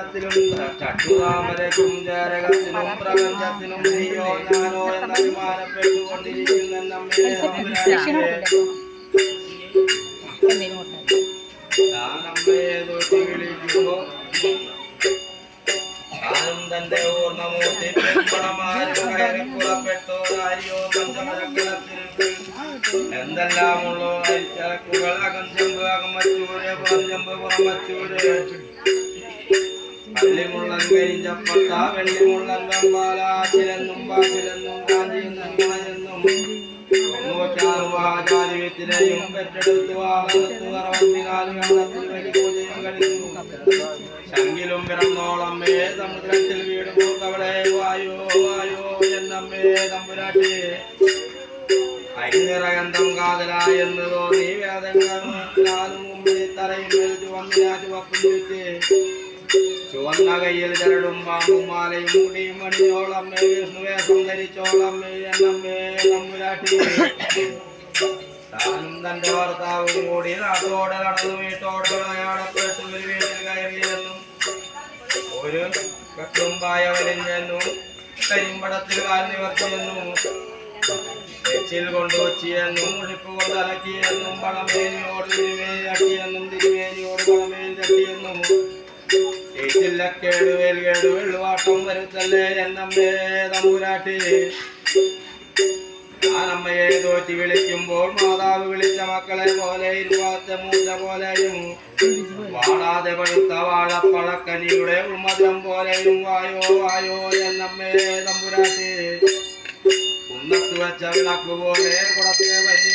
ചലനത്തിലും ചട്ടുതാമരക്കും ജാരകത്തിനും പ്രപഞ്ചത്തിനും നീയോ ഞാനോ എന്ന് അഭിമാനപ്പെട്ടുകൊണ്ടിരിക്കുന്ന നമ്മെ ഞാൻ അമ്മയെ തൊട്ടി വിളിക്കുമ്പോ ഞാനും തന്റെ കയറി പുറപ്പെട്ടോരായോ പഞ്ചമരക്കളത്തിൽ എന്തെല്ലാമുള്ളോ അരിച്ചരക്കുകൾ അകഞ്ചമ്പ് അകമച്ചൂര് പുറഞ്ചമ്പ് പുറമച്ചൂര് പള്ളിമുള്ളൻ കരിഞ്ചപ്പട്ട വെള്ളിമുള്ളൻ വെമ്പാല ചിലെന്നും പാച്ചിലെന്നും കാഞ്ചിയെന്നും കുണയെന്നും ാചാര്യത്തിനെയും പെറ്റെടുത്തു ശങ്കിലും പിറന്നോളമ്മേ സമുദ്രത്തിൽ വീട് പോക്കവളെ വായോ വായോ എന്നമ്മേ തമ്പുരാട്ടി ഐനിറകന്ധം കാതലായെന്ന് തോന്നി വേദങ്ങളും തറയിൽ വന്നു ചുവപ്പും കയ്യിൽ ചരടും പാമ്പും മാലയും മുടിയും മണിയോളമ്മേ എന്നമ്മേ തമ്പുരാട്ടി. താനും തന്റെ ഭർത്താവും കൂടി നാട്ടോടെ നടന്നു വീട്ടോടെ അയാളപ്പെട്ടു ഒരു വീട്ടിൽ കയറിയെന്നും ഒരു കട്ടും പായ വലിഞ്ഞെന്നും കരിമ്പടത്തിൽ കാൽ നിവർത്തിയെന്നും എച്ചിൽ കൊണ്ടുവച്ചിയെന്നും ഉടുപ്പ് കൊണ്ട് അലക്കിയെന്നും പണമേനിയോട് തിരുമേനി തട്ടിയെന്നും തിരുമേനിയോട് പണമേനി തട്ടിയെന്നും. ഏറ്റില്ലക്കേട് വേൽകേട് വെള്ളുവാട്ടം വരുത്തല്ലേ എന്നമ്മേ തമ്പുരാട്ടി ഞാനമ്മയെ തോറ്റി വിളിക്കുമ്പോൾ മാതാവ് വിളിച്ച മക്കളെ പോലെ ഇരുവാത്ത മൂത്ത പോലെയും. വാടാതെ പഴുത്ത വാഴപ്പളക്കനിയുടെ ഉമ്മതം പോലെയും. വായോ വായോ എന്നമ്മേ തമ്പുരാട്ടി കുന്നത്ത് വെച്ച വിളക്ക് പോലെ കുടത്തെ വരി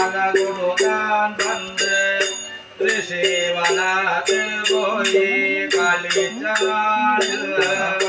अनगुणगान बंद। ऋषि वाला बोई काली चरण